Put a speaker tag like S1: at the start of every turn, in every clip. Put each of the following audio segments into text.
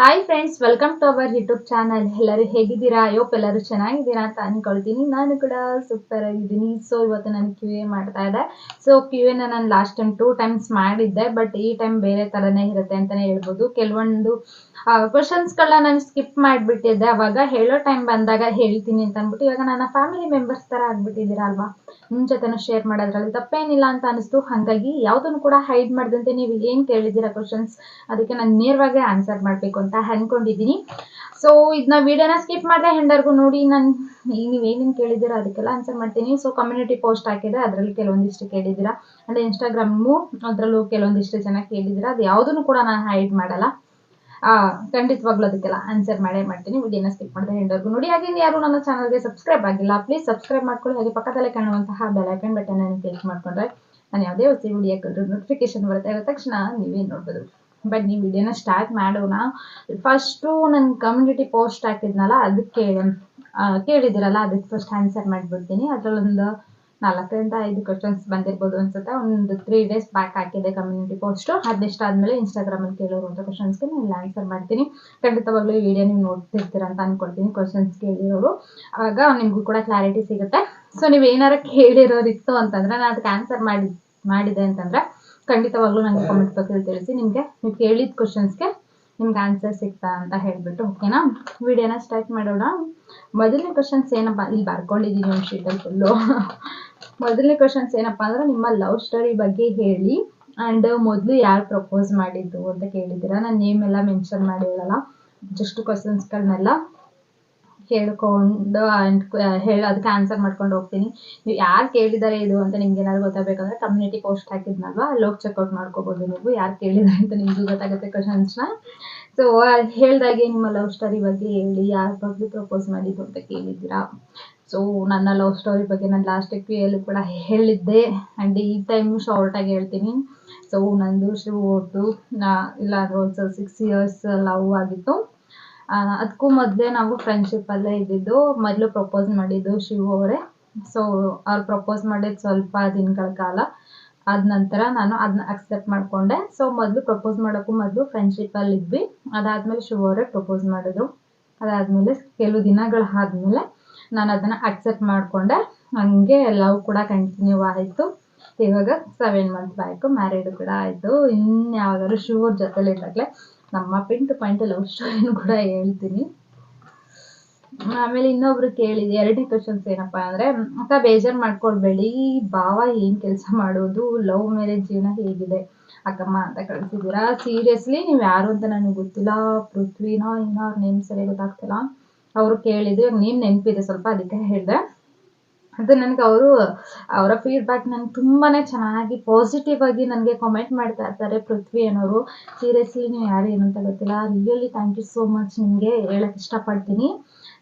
S1: Hi friends welcome to our YouTube channel ಎಲ್ಲರೂ ಹೇಗಿದ್ದೀರಾ? ಅಯ್ಯೋಪ್ ಎಲ್ಲರೂ ಚೆನ್ನಾಗಿದ್ದೀರಾ ಅಂತ ಅನ್ಕೊಳ್ತೀನಿ. ನಾನು ಕೂಡ ಸೂಪರ್ ಆಗಿದ್ದೀನಿ. ಸೊ ಇವತ್ತು ನಾನು ಕ್ಯೂ ಎ ಮಾಡ್ತಾ ಇದ್ದೆ. ಸೊ ಕ್ಯೂ ಎನ ನಾನು ಲಾಸ್ಟ್ ಟೈಮ್ ಟೂ ಟೈಮ್ಸ್ ಮಾಡಿದ್ದೆ ಬಟ್ ಈ ಟೈಮ್ ಬೇರೆ ಥರನೇ ಇರುತ್ತೆ ಅಂತಲೇ ಹೇಳ್ಬೋದು. ಕೆಲವೊಂದು ಕ್ವಶನ್ಸ್ಗಳನ್ನ ನಾನು ಸ್ಕಿಪ್ ಮಾಡಿಬಿಟ್ಟಿದ್ದೆ. ಅವಾಗ ಹೇಳೋ ಟೈಮ್ ಬಂದಾಗ ಹೇಳ್ತೀನಿ ಅಂತ ಅಂದ್ಬಿಟ್ಟು ಇವಾಗ ನನ್ನ ಫ್ಯಾಮಿಲಿ ಮೆಂಬರ್ಸ್ ಥರ ಆಗ್ಬಿಟ್ಟಿದ್ದೀರಾ ಅಲ್ವಾ? ನಿಮ್ಮ ಜೊತೆನೂ ಶೇರ್ ಮಾಡೋದ್ರಲ್ಲಿ ತಪ್ಪೇನಿಲ್ಲ ಅಂತ ಅನಿಸ್ತು. ಹಾಗಾಗಿ ಯಾವುದನ್ನು ಕೂಡ ಹೈಡ್ ಮಾಡ್ದಂತೆ ನೀವು ಏನು ಕೇಳಿದ್ದೀರಾ ಕ್ವಶನ್ಸ್ ಅದಕ್ಕೆ ನಾನು ನೇರವಾಗಿ ಆನ್ಸರ್ ಮಾಡಬೇಕು ಅನ್ಕೊಂಡಿದ್ದೀನಿ. ಸೊ ಇದನ್ನ ವಿಡಿಯೋನ ಸ್ಕಿಪ್ ಮಾಡಿದೆ ಹೆಂಡರ್ಗೂ ನೋಡಿ, ನಾನು ನೀವು ಏನೇನು ಕೇಳಿದ್ದೀರಾ ಅದಕ್ಕೆಲ್ಲ ಆನ್ಸರ್ ಮಾಡ್ತೀನಿ. ಸೊ ಕಮ್ಯುನಿಟಿ ಪೋಸ್ಟ್ ಹಾಕಿದೆ, ಅದರಲ್ಲಿ ಕೆಲವೊಂದಿಷ್ಟು ಕೇಳಿದ್ದೀರಾ. ಆ್ಯಂಡ್ ಇನ್ಸ್ಟಾಗ್ರಾಮು ಅದರಲ್ಲೂ ಕೆಲವೊಂದಿಷ್ಟು ಜನ ಕೇಳಿದ್ದೀರಾ. ಅದು ಯಾವುದನ್ನು ಕೂಡ ನಾನು ಹೈಡ್ ಮಾಡಲ್ಲ. ಖಂಡಿತವಾಗ್ಲೂ ಅದಕ್ಕೆಲ್ಲ ಆನ್ಸರ್ ಮಾಡೇ ಮಾಡ್ತೀನಿ. ವಿಡಿಯೋನ ಸ್ಕಿಪ್ ಮಾಡಿದೆ ಹೆಂಡರ್ಗೂ ನೋಡಿ. ಹಾಗೆ ಯಾರು ನನ್ನ ಚಾನಲ್ಗೆ ಸಬ್ಸ್ಕ್ರೈಬ್ ಆಗಿಲ್ಲ ಪ್ಲೀಸ್ ಸಬ್ಸ್ಕ್ರೈಬ್ ಮಾಡ್ಕೊಳ್ಳಿ. ಹಾಗೆ ಪಕ್ಕದಲ್ಲೇ ಕಾಣುವಂತಹ ಬೆಲ್ ಐಕನ್ ಬಟನ್ ಕ್ಲಿಕ್ ಮಾಡ್ಕೊಂಡ್ರೆ ನಾನು ಯಾವುದೇ ಹೊಸ ವಿಡಿಯೋ ನೋಟಿಫಿಕೇಶನ್ ಬರುತ್ತೆ. ತಕ್ಷಣ ನೀವೇ ನೋಡ್ಬೋದು. ಬನ್ನಿ, ವಿಡಿಯೋನ ಸ್ಟಾರ್ಟ್ ಮಾಡೋಣ. ಫಸ್ಟು ನನ್ನ ಕಮ್ಯುನಿಟಿ ಪೋಸ್ಟ್ ಹಾಕಿದ್ನಲ್ಲ ಅದಕ್ಕೆ ಕೇಳಿದಿರಲ್ಲ ಅದಕ್ಕೆ ಫಸ್ಟ್ ಆನ್ಸರ್ ಮಾಡಿಬಿಡ್ತೀನಿ. ಅದರಲ್ಲೊಂದು ನಾಲ್ಕರಿಂದ ಐದು ಕ್ವಶನ್ಸ್ ಬಂದಿರ್ಬೋದು ಅನ್ಸುತ್ತೆ. ಒಂದು ತ್ರೀ ಡೇಸ್ ಬ್ಯಾಕ್ ಹಾಕಿದೆ ಕಮ್ಯುನಿಟಿ ಪೋಸ್ಟು ಅದಿಷ್ಟ ಆದಮೇಲೆ ಇನ್ಸ್ಟಾಗ್ರಾಮಲ್ಲಿ ಕೇಳಿರುವಂಥ ಕ್ವಶನ್ಸ್ಗೆ ನಾನು ಆನ್ಸರ್ ಮಾಡ್ತೀನಿ. ಖಂಡಿತವಾಗ್ಲೂ ಈ ವಿಡಿಯೋ ನೀವು ನೋಡ್ತಿರ್ತೀರ ಅಂತ ಅನ್ಕೊಳ್ತೀನಿ ಕ್ವಶನ್ಸ್ ಕೇಳಿರೋರು. ಆಗ ನಿಮಗೂ ಕೂಡ ಕ್ಲಾರಿಟಿ ಸಿಗುತ್ತೆ. ಸೊ ನೀವು ಏನಾರ ಕೇಳಿರೋರು ಇತ್ತು ಅಂತಂದ್ರೆ, ನಾನು ಅದಕ್ಕೆ ಆನ್ಸರ್ ಮಾಡಿ ಮಾಡಿದೆ ಅಂತಂದ್ರೆ ಖಂಡಿತವಾಗ್ಲೂ ನನಗೆ ಕಾಮೆಂಟ್ ಬಾಕ್ಸಲ್ಲಿ ತಿಳಿಸಿ. ನಿಮಗೆ ನೀವು ಕೇಳಿದ ಕ್ವಶನ್ಸ್ಗೆ ನಿಮ್ಗೆ ಆನ್ಸರ್ ಸಿಗ್ತಾ ಅಂತ ಹೇಳ್ಬಿಟ್ಟು ಓಕೆನಾ ವಿಡಿಯೋನ ಸ್ಟಾರ್ಟ್ ಮಾಡೋಣ. ಮೊದಲನೇ ಕ್ವಶನ್ಸ್ ಏನಪ್ಪ? ಇಲ್ಲಿ ಬರ್ಕೊಂಡಿದ್ದೀನಿ ಒಂದು ಶೀಟಲ್ಲಿ ಫುಲ್ಲು ಮೊದಲನೇ ಕ್ವಶನ್ಸ್ ಏನಪ್ಪ ಅಂದ್ರೆ ನಿಮ್ಮ ಲವ್ ಸ್ಟೋರಿ ಬಗ್ಗೆ ಹೇಳಿ. ಆ್ಯಂಡ್ ಮೊದಲು ಯಾರು ಪ್ರಪೋಸ್ ಮಾಡಿದ್ದು ಅಂತ ಕೇಳಿದ್ದೀರಾ? ನಾನು ನೇಮ್ ಎಲ್ಲ ಮೆನ್ಷನ್ ಮಾಡಿರಲ್ಲ ಜಸ್ಟ್ ಕ್ವಶನ್ಸ್ಗಳನ್ನೆಲ್ಲ ಹೇಳ್ಕೊಂಡು ಆ್ಯಂಡ್ ಹೇಳಿ, ಅದಕ್ಕೆ ಆನ್ಸರ್ ಮಾಡ್ಕೊಂಡು ಹೋಗ್ತೀನಿ. ನೀವು ಯಾರು ಕೇಳಿದ್ದಾರೆ ಇದು ಅಂತ ನಿಮ್ಗೆ ಏನಾದ್ರು ಗೊತ್ತಾಗಬೇಕಂದ್ರೆ ಕಮ್ಯುನಿಟಿ ಪೋಸ್ಟ್ ಹಾಕಿದ್ನಲ್ವಾ? ಅಲ್ಲಿ ಹೋಗಿ ಚೆಕ್ಔಟ್ ಮಾಡ್ಕೋಬೋದು ನೀವು. ಯಾರು ಕೇಳಿದ್ದಾರೆ ಅಂತ ನಿಮಗೂ ಗೊತ್ತಾಗುತ್ತೆ ಕ್ವಶನ್ಸ್ನ ಸೊ ಹೇಳ್ದಾಗೆ ನಿಮ್ಮ ಲವ್ ಸ್ಟೋರಿ ಬಗ್ಗೆ ಹೇಳಿ, ಯಾರ ಬಗ್ಗೆ ಪ್ರಪೋಸ್ ಮಾಡಿದ್ದು ಅಂತ ಕೇಳಿದ್ದೀರಾ? ಸೊ ನನ್ನ ಲವ್ ಸ್ಟೋರಿ ಬಗ್ಗೆ ನಾನು ಲಾಸ್ಟ್ ಕ್ವಿಯಲ್ಲೂ ಕೂಡ ಹೇಳಿದ್ದೆ. ಆ್ಯಂಡ್ ಈ ಟೈಮು ಶಾರ್ಟಾಗಿ ಹೇಳ್ತೀನಿ. ಸೊ ನಂದು ಶಿವ ಅವ್ರದ್ದು ನಾ, ಇಲ್ಲ ಒಂದು ಸಿಕ್ಸ್ ಇಯರ್ಸ್ ಲವ್ ಆಗಿತ್ತು. ಅದಕ್ಕೂ ಮೊದಲೇ ನಾವು ಫ್ರೆಂಡ್ಶಿಪ್ಪಲ್ಲೇ ಇದ್ದಿದ್ದು, ಮೊದಲು ಪ್ರಪೋಸ್ ಮಾಡಿದ್ದು ಶಿವು ಅವರೇ. ಸೊ ಅವ್ರು ಪ್ರಪೋಸ್ ಮಾಡಿದ ಸ್ವಲ್ಪ ದಿನಗಳ ಕಾಲ. ಆದ ನಂತರ ನಾನು ಅದನ್ನ ಅಕ್ಸೆಪ್ಟ್ ಮಾಡಿಕೊಂಡೆ. ಸೊ ಮೊದಲು ಪ್ರಪೋಸ್ ಮಾಡೋಕ್ಕೂ ಮೊದಲು ಫ್ರೆಂಡ್ಶಿಪ್ಪಲ್ಲಿ ಇದ್ವಿ. ಅದಾದ್ಮೇಲೆ ಶಿವು ಅವರೇ ಪ್ರಪೋಸ್ ಮಾಡಿದ್ರು. ಅದಾದ್ಮೇಲೆ ಕೆಲವು ದಿನಗಳು ಆದಮೇಲೆ ನಾನು ಅದನ್ನು ಅಕ್ಸೆಪ್ಟ್ ಮಾಡಿಕೊಂಡೆ. ಹಂಗೆ ಲವ್ ಕೂಡ ಕಂಟಿನ್ಯೂ ಆಯಿತು. ಇವಾಗ ಸೆವೆನ್ ಮಂತ್ ಬ್ಯಾಕು ಮ್ಯಾರಿಡ್ ಕೂಡ ಆಯಿತು. ಇನ್ಯಾವಾಗಾದ್ರು ಶಿವರ್ ಜೊತೆಲಿ ಇದ್ದಾಗಲೇ ನಮ್ಮ ಪಿನ್ ಟು ಪಾಯಿಂಟ್ ಲವ್ ಸ್ಟೋರಿನ ಕೂಡ ಹೇಳ್ತೀನಿ. ಆಮೇಲೆ ಇನ್ನೊಬ್ರು ಕೇಳಿದೆ ಎರಡನೇ ಕ್ವಶನ್ಸ್ ಏನಪ್ಪ ಅಂದ್ರೆ, ಅಕ್ಕ ಬೇಜಾರ್ ಮಾಡ್ಕೊಳ್ಬೇಡಿ ಭಾವ ಏನು ಕೆಲಸ ಮಾಡೋದು ಲವ್ ಮ್ಯಾರೇಜ್ ಜೀವನ ಹೇಗಿದೆ? ಅಕ್ಕಮ್ಮ ಅಂತ ಕಳ್ಸಿದೀರಾ ಸೀರಿಯಸ್ಲಿ ನೀವು ಯಾರು ಅಂತ ನನಗೆ ಗೊತ್ತಿಲ್ಲ. ಪೃಥ್ವಿನೋ ಏನೋ ಅವ್ರ ನೇಮ್ ಸರಿಯಾಗಿ ಗೊತ್ತಾಗ್ತಿಲ್ಲ. ಅವರು ಕೇಳಿದ್ರು ನೇಮ್ ನೆನಪಿದೆ, ಸ್ವಲ್ಪ ಅದಕ್ಕೆ ಹೇಳಿದೆ. ಅದು ನನಗೆ ಅವರು, ಅವರ ಫೀಡ್ಬ್ಯಾಕ್ ನನಗೆ ತುಂಬಾ ಚೆನ್ನಾಗಿ ಪಾಸಿಟಿವ್ ಆಗಿ ನನಗೆ ಕಾಮೆಂಟ್ ಮಾಡ್ತಾ ಇರ್ತಾರೆ ಪೃಥ್ವಿ ಅನ್ನೋರು. ಸೀರಿಯಸ್ಲಿ ನೀವು ಯಾರು ಏನು ಅಂತ ಗೊತ್ತಿಲ್ಲ. Really thank you so much ನಿಮಗೆ ಹೇಳಕ್ಕೆ ಇಷ್ಟಪಡ್ತೀನಿ.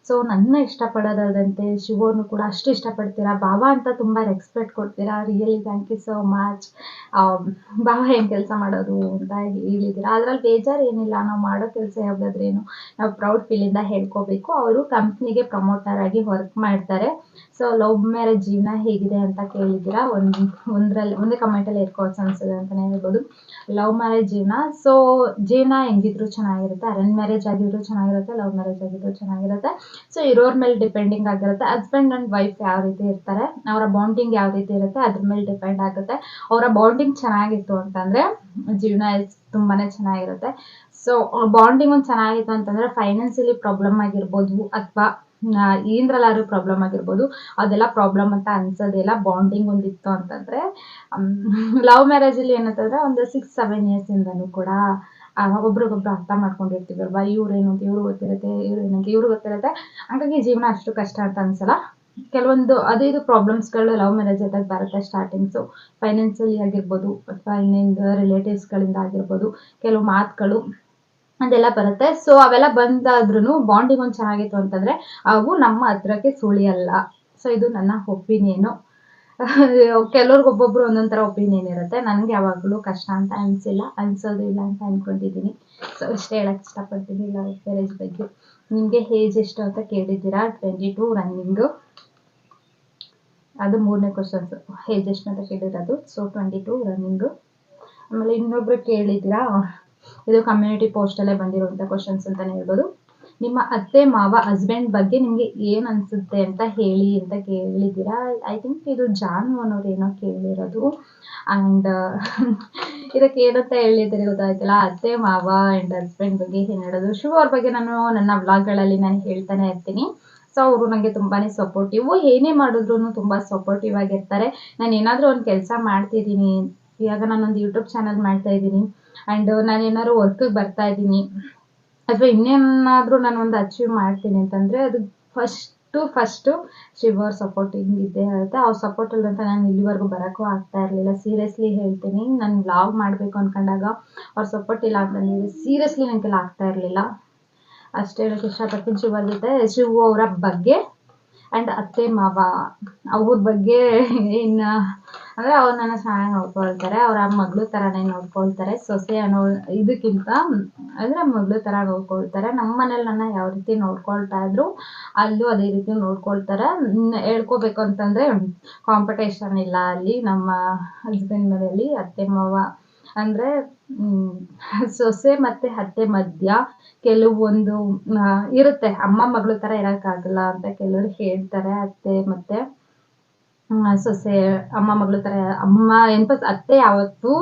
S1: ಸೊ ನನ್ನ ಇಷ್ಟಪಡೋದಾದಂತೆ ಶಿವನು ಕೂಡ ಅಷ್ಟು ಇಷ್ಟಪಡ್ತೀರಾ? ಬಾಬಾ ಅಂತ ತುಂಬ ರೆಸ್ಪೆಕ್ಟ್ ಕೊಡ್ತೀರಾ? Really thank you so much ಬಾಬಾ ಏನು ಕೆಲಸ ಮಾಡೋದು ಅಂತ ಹೇಳಿದ್ದೀರಾ ಅದರಲ್ಲಿ ಬೇಜಾರು ಏನಿಲ್ಲ. ನಾವು ಮಾಡೋ ಕೆಲಸ ಯಾವುದಾದ್ರೇನು ನಾವು ಪ್ರೌಡ್ ಫೀಲಿಂದ ಹೇಳ್ಕೋಬೇಕು. ಅವರು ಕಂಪ್ನಿಗೆ ಪ್ರಮೋಟರ್ ಆಗಿ ವರ್ಕ್ ಮಾಡ್ತಾರೆ. ಸೊ ಲವ್ ಮ್ಯಾರೇಜ್ ಜೀವನ ಹೇಗಿದೆ ಅಂತ ಕೇಳಿದ್ದೀರಾ? ಒಂದು, ಒಂದರಲ್ಲಿ, ಒಂದೇ ಕಮೆಂಟಲ್ಲಿ ಏರ್ಕೋರ್ಸ್ ಅನ್ಸುತ್ತೆ ಅಂತಲೇ ಹೇಳ್ಬೋದು. ಲವ್ ಮ್ಯಾರೇಜ್ ಜೀವನ. ಸೊ ಜೀವನ ಹೆಂಗಿದ್ರು ಚೆನ್ನಾಗಿರುತ್ತೆ. ಅರೇಂಜ್ ಮ್ಯಾರೇಜ್ ಆಗಿದ್ರು ಚೆನ್ನಾಗಿರುತ್ತೆ. ಲವ್ ಮ್ಯಾರೇಜ್ ಆಗಿದ್ರು ಚೆನ್ನಾಗಿರುತ್ತೆ. ಸೊ ಇರೋರ ಮೇಲೆ ಡಿಪೆಂಡಿಂಗ್ ಆಗಿರುತ್ತೆ. ಹಸ್ಬೆಂಡ್ ಆ್ಯಂಡ್ ವೈಫ್ ಯಾವ ರೀತಿ ಇರ್ತಾರೆ? ಅವರ ಬಾಂಡಿಂಗ್ ಯಾವ ರೀತಿ ಇರುತ್ತೆ? ಅದ್ರ ಮೇಲೆ ಡಿಪೆಂಡ್ ಆಗುತ್ತೆ. ಅವರ ಬಾಂಡಿಂಗ್ ಚೆನ್ನಾಗಿತ್ತು ಅಂತಂದರೆ ಜೀವನ ತುಂಬಾ ಚೆನ್ನಾಗಿರುತ್ತೆ. ಸೊ ಬಾಂಡಿಂಗ್ ಒಂದು ಚೆನ್ನಾಗಿತ್ತು ಅಂತಂದರೆ ಫೈನಾನ್ಸಿಯಲಿ ಪ್ರಾಬ್ಲಮ್ ಆಗಿರ್ಬೋದು ಅಥವಾ ಏನರಲ್ಲಾದ್ರೂ ಪ್ರಾಬ್ಲಮ್ ಆಗಿರ್ಬೋದು. ಅದೆಲ್ಲ ಪ್ರಾಬ್ಲಮ್ ಅಂತ ಅನ್ಸೋದಿಲ್ಲ ಬಾಂಡಿಂಗ್ ಒಂದಿತ್ತು ಅಂತಂದರೆ ಲವ್ ಮ್ಯಾರೇಜಲ್ಲಿ ಏನಂತಂದ್ರೆ ಒಂದು ಸಿಕ್ಸ್ ಸೆವೆನ್ ಇಯರ್ಸಿಂದನೂ ಕೂಡ ಆ, ಒಬ್ರಿಗೊಬ್ರು ಅರ್ಥ ಮಾಡ್ಕೊಂಡಿರ್ತೀವಲ್ವಾ? ಅಂತ ಇವ್ರು ಗೊತ್ತಿರುತ್ತೆ ಇವ್ರು ಏನಂತ ಇವ್ರು ಗೊತ್ತಿರುತ್ತೆ. ಹಾಗಾಗಿ ಜೀವನ ಅಷ್ಟು ಕಷ್ಟ ಅಂತ ಅನ್ಸಲ್ಲ. ಕೆಲವೊಂದು ಅದು ಇದು ಪ್ರಾಬ್ಲಮ್ಸ್ಗಳು ಲವ್ ಮ್ಯಾರೇಜ್ ಆದಾಗ ಬರುತ್ತೆ ಸ್ಟಾರ್ಟಿಂಗ್ಸು ಫೈನಾನ್ಸಿಯಲಿ ಆಗಿರ್ಬೋದು ಅಥವಾ ಇನ್ನೊಂದು ರಿಲೇಟಿವ್ಸ್ಗಳಿಂದ ಆಗಿರ್ಬೋದು ಕೆಲವು ಮಾತುಗಳು ಅದೆಲ್ಲ ಬರುತ್ತೆ. ಸೊ ಅವೆಲ್ಲ ಬಂದಾದ್ರೂ ಬಾಂಡಿಂಗ್ ಒಂದು ಚೆನ್ನಾಗಿತ್ತು ಅಂತಂದರೆ ಅವು ನಮ್ಮ ಹತ್ರಕ್ಕೆ ಸುಳಿಯಲ್ಲ. ಸೊ ಇದು ನನ್ನ ಒಪಿನಿಯನು ಕೆಲವ್ರಿಗೆ ಒಬ್ಬೊಬ್ರು ಒಂದೊಂದು ಥರ ಒಪಿನಿಯನ್ ಇರುತ್ತೆ. ನನಗೆ ಯಾವಾಗಲೂ ಕಷ್ಟ ಅಂತ ಅನಿಸಿಲ್ಲ. ಅನಿಸೋದು ಇಲ್ಲ ಅಂತ ಅಂದ್ಕೊಂಡಿದ್ದೀನಿ ಸೊ ಇಷ್ಟೇ ಹೇಳಕ್ಕೆ ಇಷ್ಟಪಡ್ತೀನಿ. ಲವ್ ಮ್ಯಾರೇಜ್ ಬಗ್ಗೆ. ನಿಮಗೆ ಏಜ್ ಎಷ್ಟು ಅಂತ ಕೇಳಿದ್ದೀರಾ? ಟ್ವೆಂಟಿ ಟು ರನ್ನಿಂಗು ಅದು ಮೂರನೇ ಕ್ವಶನ್ಸ್ ಏಜ್ ಎಷ್ಟು ಅಂತ ಕೇಳಿರೋದು? ಸೊ ಟ್ವೆಂಟಿ ಟು ರನ್ನಿಂಗು ಆಮೇಲೆ ಇನ್ನೊಬ್ರು ಕೇಳಿದ್ದೀರಾ? ಇದು ಕಮ್ಯುನಿಟಿ ಪೋಸ್ಟಲ್ಲೇ ಬಂದಿರುವಂಥ ಕ್ವಶನ್ಸ್ ಅಂತಲೇ ಹೇಳ್ಬೋದು. ನಿಮ್ಮ ಅತ್ತೆ, ಮಾವ ಹಸ್ಬೆಂಡ್ ಬಗ್ಗೆ ನಿಮಗೆ ಏನು ಅನಿಸುತ್ತೆ ಅಂತ ಹೇಳಿ ಅಂತ ಕೇಳಿದ್ದೀರಾ? ಐ ಥಿಂಕ್ ಇದು ಜಾನು ಅನ್ನೋರು ಏನೋ ಕೇಳಿರೋದು. ಆ್ಯಂಡ್ ಇದಕ್ಕೆ ಏನಂತ ಹೇಳಿದ್ರೆ ಗೊತ್ತಾಯ್ತಲ್ಲ? ಅತ್ತೆ, ಮಾವ ಆ್ಯಂಡ್ ಹಸ್ಬೆಂಡ್ ಬಗ್ಗೆ ಏನು ಹೇಳೋದು? ಶಿವ ಅವ್ರ ಬಗ್ಗೆ ನಾನು ನನ್ನ ವ್ಲಾಗ್ಗಳಲ್ಲಿ ನಾನು ಹೇಳ್ತಾನೆ ಇರ್ತೀನಿ. ಸೊ ಅವರು ನನಗೆ ತುಂಬಾ ಸಪೋರ್ಟಿವ್ ಏನೇ ಮಾಡಿದ್ರು ತುಂಬ ಸಪೋರ್ಟಿವ್ ಆಗಿರ್ತಾರೆ. ನಾನು ಏನಾದರೂ ಒಂದು ಕೆಲಸ ಮಾಡ್ತಿದ್ದೀನಿ ಇವಾಗ ನಾನೊಂದು ಯೂಟ್ಯೂಬ್ ಚಾನಲ್ ಮಾಡ್ತಾ ಇದ್ದೀನಿ. ಆ್ಯಂಡ್ ನಾನು ಏನಾದ್ರು ವರ್ಕಿಗೆ ಬರ್ತಾ ಇದ್ದೀನಿ. ಅಥವಾ ಇನ್ನೇನಾದರೂ ನಾನು ಒಂದು ಅಚೀವ್ ಮಾಡ್ತೀನಿ ಅಂತಂದರೆ ಅದು ಫಸ್ಟು ಫಸ್ಟು ಶಿವ ಅವ್ರ ಸಪೋರ್ಟಿಂಗ್ ಇದ್ದೇ ಇರುತ್ತೆ ಅವ್ರ ಸಪೋರ್ಟ್ ಇಲ್ಲದಂತ ನಾನು ಇಲ್ಲಿವರೆಗೂ ಬರೋಕ್ಕೂ ಆಗ್ತಾ ಇರಲಿಲ್ಲ. ಸೀರಿಯಸ್ಲಿ ಹೇಳ್ತೀನಿ, ನಾನು ವ್ಲಾಗ್ ಮಾಡಬೇಕು ಅಂದ್ಕೊಂಡಾಗ ಅವ್ರ ಸಪೋರ್ಟ್ ಇಲ್ಲ ಅಂತಂದಿದ್ರೆ ಸೀರಿಯಸ್ಲಿ ನನಗೆಲ್ಲ ಆಗ್ತಾ ಇರಲಿಲ್ಲ. ಅಷ್ಟೇ ಹೇಳೋಕ್ಕೆ ಇಷ್ಟಪಡ್ತೀನಿ ಶಿವ ಜೊತೆ. ಶಿವು ಅವರ ಬಗ್ಗೆ ಆ್ಯಂಡ್ ಅತ್ತೆ ಮಾವ, ಅವ್ರ ಬಗ್ಗೆ ಇನ್ನು ಅಂದರೆ ಅವ್ರು ನನ್ನ ಚೆನ್ನಾಗಿ ನೋಡ್ಕೊಳ್ತಾರೆ, ಅವರ ಮಗಳು ಥರನೇ ನೋಡ್ಕೊಳ್ತಾರೆ, ಸೊಸೆ ಅನ್ನೋ ಇದಕ್ಕಿಂತ ಅಂದರೆ ಮಗಳು ಥರ ನೋಡ್ಕೊಳ್ತಾರೆ. ನಮ್ಮ ಮನೇಲಿ ನನ್ನ ಯಾವ ರೀತಿ ನೋಡ್ಕೊಳ್ತಾ ಇದ್ರು, ಅಲ್ಲೂ ಅದೇ ರೀತಿ ನೋಡ್ಕೊಳ್ತಾರೆ. ಹೇಳ್ಕೋಬೇಕು ಅಂತಂದರೆ ಕಾಂಪಿಟೇಷನ್ ಇಲ್ಲ ಅಲ್ಲಿ ನಮ್ಮ ಹಸ್ಬೆಂಡ್ ಮನೆಯಲ್ಲಿ, ಅತ್ತೆ, ಮಾವ ಅಂದರೆ ಸೊಸೆ ಮತ್ತು ಅತ್ತೆ ಮಧ್ಯ ಕೆಲವೊಂದು ಇರುತ್ತೆ. ಅಮ್ಮ ಮಗಳು ಥರ ಇರೋಕ್ಕಾಗಲ್ಲ ಅಂತ ಕೆಲವರು ಹೇಳ್ತಾರೆ, ಅತ್ತೆ ಮತ್ತು ಸೊಸೆ, ಅಮ್ಮ ಮಗಳು ಥರ ಅಮ್ಮ ಎನ್ಪಸ್ ಅತ್ತೆ ಯಾವತ್ತು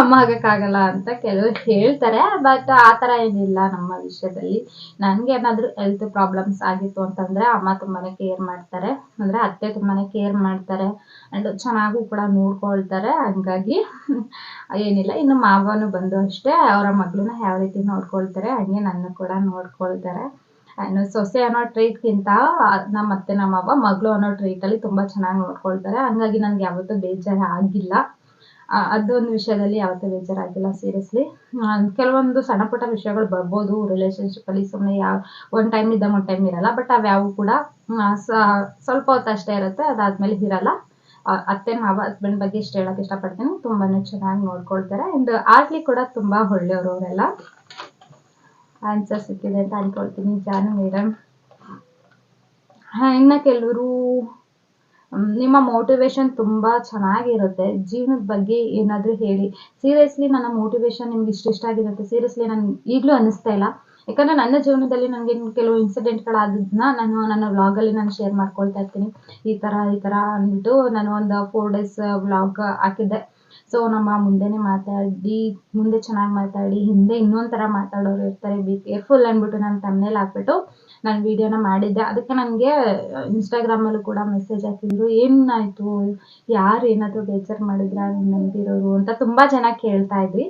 S1: ಅಮ್ಮ ಆಗಕ್ಕಾಗಲ್ಲ ಅಂತ ಕೆಲವರು ಹೇಳ್ತಾರೆ ಬಟ್ ಆ ಥರ ಏನಿಲ್ಲ ನಮ್ಮ ವಿಷಯದಲ್ಲಿ. ನನಗೆ ಏನಾದರೂ ಹೆಲ್ತ್ ಪ್ರಾಬ್ಲಮ್ಸ್ ಆಗಿತ್ತು ಅಂತಂದರೆ ಅಮ್ಮ ತುಂಬಾನೇ ಕೇರ್ ಮಾಡ್ತಾರೆ. ಅಂದರೆ ಅತ್ತೆ ತುಂಬಾನೇ ಕೇರ್ ಮಾಡ್ತಾರೆ. ಆ್ಯಂಡ್ ಚೆನ್ನಾಗೂ ಕೂಡ ನೋಡ್ಕೊಳ್ತಾರೆ. ಹಂಗಾಗಿ ಏನಿಲ್ಲ, ಇನ್ನು ಮಾವನು ಬಂದು ಅಷ್ಟೇ, ಅವರ ಮಗಳನ್ನ ಯಾವ ರೀತಿ ನೋಡ್ಕೊಳ್ತಾರೆ, ಹಂಗೆ ನನ್ನ ಕೂಡ ನೋಡ್ಕೊಳ್ತಾರೆ. ಆ್ಯಂಡ್ ಸೊಸೆ ಅನ್ನೋ ಟ್ರೀಟ್ಗಿಂತ ನಮ್ಮ ಅತ್ತೆ, ನಮ್ಮ ಅವ್ವ, ಮಗಳು ಅನ್ನೋ ಟ್ರೀಟಲ್ಲಿ ತುಂಬ ಚೆನ್ನಾಗಿ ನೋಡ್ಕೊಳ್ತಾರೆ. ಹಂಗಾಗಿ ನನಗೆ ಯಾವತ್ತೂ ಬೇಜಾರು ಆಗಿಲ್ಲ ಅದೊಂದು ವಿಷಯದಲ್ಲಿ ಯಾವತ್ತೂ ಬೇಜಾರಾಗಿಲ್ಲ ಸೀರಿಯಸ್ಲಿ ಕೆಲವೊಂದು ಸಣ್ಣ ಪುಟ್ಟ ವಿಷಯಗಳು ಬರ್ಬೋದು ರಿಲೇಷನ್ಶಿಪ್ಪಲ್ಲಿ ಸುಮ್ಮನೆ ಯಾವ, ಒಂದು ಟೈಮ್ ಇದ್ದಾಗ ಒಂದು ಟೈಮ್ ಇರಲ್ಲ ಬಟ್ ಅವ್ಯಾವು ಕೂಡ ಸ್ವಲ್ಪ ಹೊತ್ತು ಅಷ್ಟೇ ಇರುತ್ತೆ, ಅದಾದ್ಮೇಲೆ ಇರಲ್ಲ. ಅತ್ತೆ, ಮಾವ ಹಸ್ಬೆಂಡ್ ಬಗ್ಗೆ ಇಷ್ಟು ಹೇಳೋಕೆ ಇಷ್ಟಪಡ್ತೀನಿ. ತುಂಬಾ ಚೆನ್ನಾಗಿ ನೋಡ್ಕೊಳ್ತಾರೆ. ಆ್ಯಂಡ್ ಆಗ್ಲಿ ಕೂಡ ತುಂಬ ಒಳ್ಳೆಯವರು ಅವರೆಲ್ಲ. ಆನ್ಸರ್ ಸಿಕ್ಕಿದೆ ಅಂತ ಅನ್ಕೊಳ್ತೀನಿ. ಜಾನು ಮೇಡಮ್ ಇನ್ನು ಕೆಲವರು ನಿಮ್ಮ ಮೋಟಿವೇಶನ್ ತುಂಬ ಚೆನ್ನಾಗಿರುತ್ತೆ. ಜೀವನದ ಬಗ್ಗೆ ಏನಾದರೂ ಹೇಳಿ. ಸೀರಿಯಸ್ಲಿ ನನ್ನ ಮೋಟಿವೇಶನ್ ನಿಮ್ಗೆ ಇಷ್ಟ ಇಷ್ಟ ಆಗಿರುತ್ತೆ. ಸೀರಿಯಸ್ಲಿ ನಾನು ಈಗಲೂ ಅನ್ನಿಸ್ತಾ ಇಲ್ಲ. ಯಾಕಂದರೆ ನನ್ನ ಜೀವನದಲ್ಲಿ ನನಗೆ ಕೆಲವು ಇನ್ಸಿಡೆಂಟ್ಗಳಾದನ್ನ ನಾನು ನನ್ನ ವ್ಲಾಗಲ್ಲಿ ನಾನು ಶೇರ್ ಮಾಡ್ಕೊಳ್ತಾ ಇರ್ತೀನಿ. ಈ ಥರ ಈ ಥರ ಅಂದ್ಬಿಟ್ಟು ನಾನು ಒಂದು ಫೋರ್ ಡೇಸ್ ವ್ಲಾಗ್ ಹಾಕಿದ್ದೆ. ಸೊ ನಮ್ಮ ಮುಂದೆನೇ ಮಾತಾಡಿ, ಮುಂದೆ ಚೆನ್ನಾಗಿ ಮಾತಾಡಿ, ಹಿಂದೆ ಇನ್ನೊಂದು ಥರ ಮಾತಾಡೋರು ಇರ್ತಾರೆ. ಬಿ ಕೇರ್ಫುಲ್ ಅಂದ್ಬಿಟ್ಟು ನಾನು ತಮ್ಮನೇಲಿ ಹಾಕ್ಬಿಟ್ಟು ನಾನು ವೀಡಿಯೋನ ಮಾಡಿದ್ದೆ. ಅದಕ್ಕೆ ನನಗೆ ಇನ್ಸ್ಟಾಗ್ರಾಮಲ್ಲೂ ಕೂಡ ಮೆಸೇಜ್ ಹಾಕಿದ್ರು, ಏನಾಯಿತು? ಯಾರು ಏನಾದರೂ ಬೇಜಾರು ಮಾಡಿದ್ರ? ನಂಬಿರೋರು? ಅಂತ ತುಂಬ ಜನ ಕೇಳ್ತಾ ಇದ್ರಿ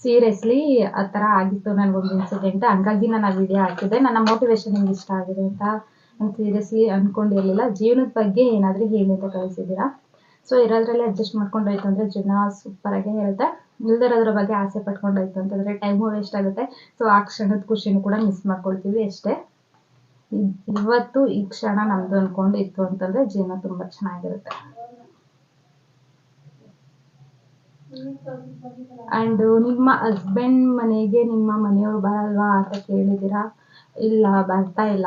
S1: ಸೀರಿಯಸ್ಲಿ ಆ ಥರ ಆಗಿತ್ತು ನನಗೊಂದು ಇನ್ಸಿಡೆಂಟ್ ಹಂಗಾಗಿ ನಾನು ಆ ವಿಡಿಯೋ ಹಾಕಿದ್ದೆ. ನನ್ನ ಮೋಟಿವೇಶನ್ ನಿಮ್ಗೆ ಇಷ್ಟ ಆಗಿದೆ ಅಂತ ನಾನು ಸೀರಿಯಸ್ಲಿ ಅಂದ್ಕೊಂಡಿರಲಿಲ್ಲ ಜೀವನದ ಬಗ್ಗೆ ಏನಾದರೂ ಹೇಳಿ ಅಂತ ಕಳಿಸಿದ್ದೀರಾ? ಸೊ ಇರೋದ್ರಲ್ಲಿ ಅಡ್ಜಸ್ಟ್ ಮಾಡ್ಕೊಂಡೋಯ್ತು ಅಂದ್ರೆ ಜೀವನ ಸೂಪರಾಗೇ ಇರುತ್ತೆ. ಇಲ್ದಿರೋದ್ರ ಬಗ್ಗೆ ಆಸೆ ಪಟ್ಕೊಂಡೋಯ್ತು ಅಂತಂದರೆ ಟೈಮು ವೇಸ್ಟ್ ಆಗುತ್ತೆ. ಸೊ ಆ ಕ್ಷಣದ ಖುಷಿನೂ ಕೂಡ ಮಿಸ್ ಮಾಡ್ಕೊಳ್ತೀವಿ ಅಷ್ಟೇ. ಇವತ್ತು ಈ ಕ್ಷಣ ನಮ್ದು ಅನ್ಕೊಂಡು ಇತ್ತು ಅಂತಂದ್ರೆ ಜೀವನ ತುಂಬಾ ಚೆನ್ನಾಗಿರುತ್ತೆ. ಅಂಡ್ ನಿಮ್ಮ ಹಸ್ಬೆಂಡ್ ಮನೆಗೆ ನಿಮ್ಮ ಮನೆಯವರು ಬರಲ್ವಾ ಅಂತ ಕೇಳಿದಿರಾ ಇಲ್ಲ, ಬರ್ತಾ ಇಲ್ಲ.